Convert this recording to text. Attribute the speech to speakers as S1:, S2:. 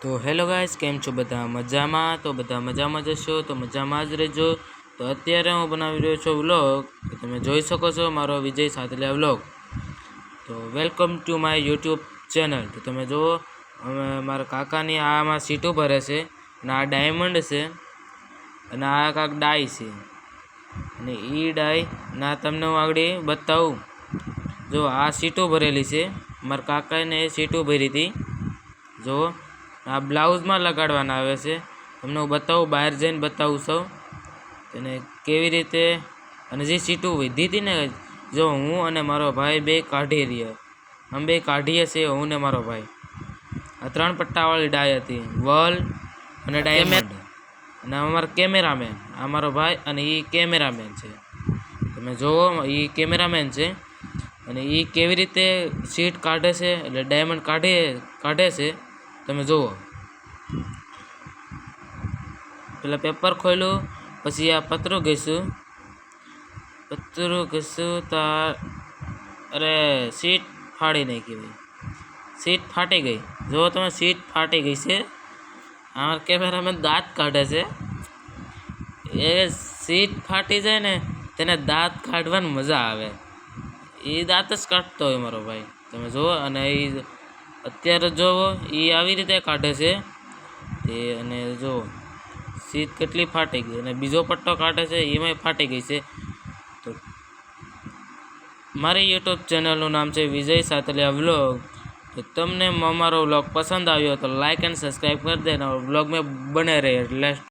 S1: તો hello guys, કેમ છો બધા? મજામાં? તો બધા મજામાં જશો તો મજામાં જ રહેજો. તો અત્યારે હું બનાવી રહ્યો છું વ્લોગ. તમે જોઈ શકો છો મારો વિજય સાતલિયા વ્લોગ. તો welcome to my YouTube channel. તો તમે જુઓ, અમે મારા કાકાની આમાં સીટો ભરે છે અને આ ડાયમંડ છે અને આ કાંક ડાય છે. અને એ ડાય ના તમને હું આગળ બતાવું. જો આ સીટો ભરેલી છે. મારા કાકાને સીટો ભરી હતી. જુઓ. આ બ્લાઉઝમાં લગાડવાના આવે છે. તમને હું બતાવું બહાર જઈને બતાવું સૌ. અને કેવી રીતે અને જે સીટું વીધી હતી ને જો હું અને મારો ભાઈ બે કાઢી રહ્યા. અમે બે કાઢીએ છીએ હું ને મારો ભાઈ. આ ત્રણ પટ્ટાવાળી ડાય હતી વલ અને ડાયમંડ અને અમારા કેમેરામેન આ મારો ભાઈ અને એ કેમેરામેન છે. તમે જુઓ એ કેમેરામેન છે. અને એ કેવી રીતે સીટ કાઢે છે એટલે ડાયમંડ કાઢે કાઢે છે. તમે જુઓ. પેલા પેપર ખોલ્યું, પછી આ પતરું ઘસ્યું. પતરું ઘસ્યું તાર અરે સીટ ફાડી નાખી ભાઈ. સીટ ફાટી ગઈ. જુઓ તમે સીટ ફાટી ગઈ છે. આ કેમેરામેન દાંત કાઢે છે. એ સીટ ફાટી જાય ને, તેને દાંત કાઢવાની મજા આવે. એ દાંત જ કાઢતો હોય મારો ભાઈ. તમે જુઓ, અને એ અત્યારે જોવો એ આવી રીતે કાઢે છે, તે અને જો સીટ કેટલી ફાટી ગઈ અને બીજો પટ્ટો કાઢે છે, એમાંય ફાટી ગઈ છે. તો મારી યુટ્યુબ ચેનલનું નામ છે વિજય સાતલિયા વ્લોગ. તો તમને અમારો વ્લોગ પસંદ આવ્યો તો લાઇક એન્ડ સબસ્ક્રાઈબ કરી દે વ્લોગ મેં બને રહે એટલે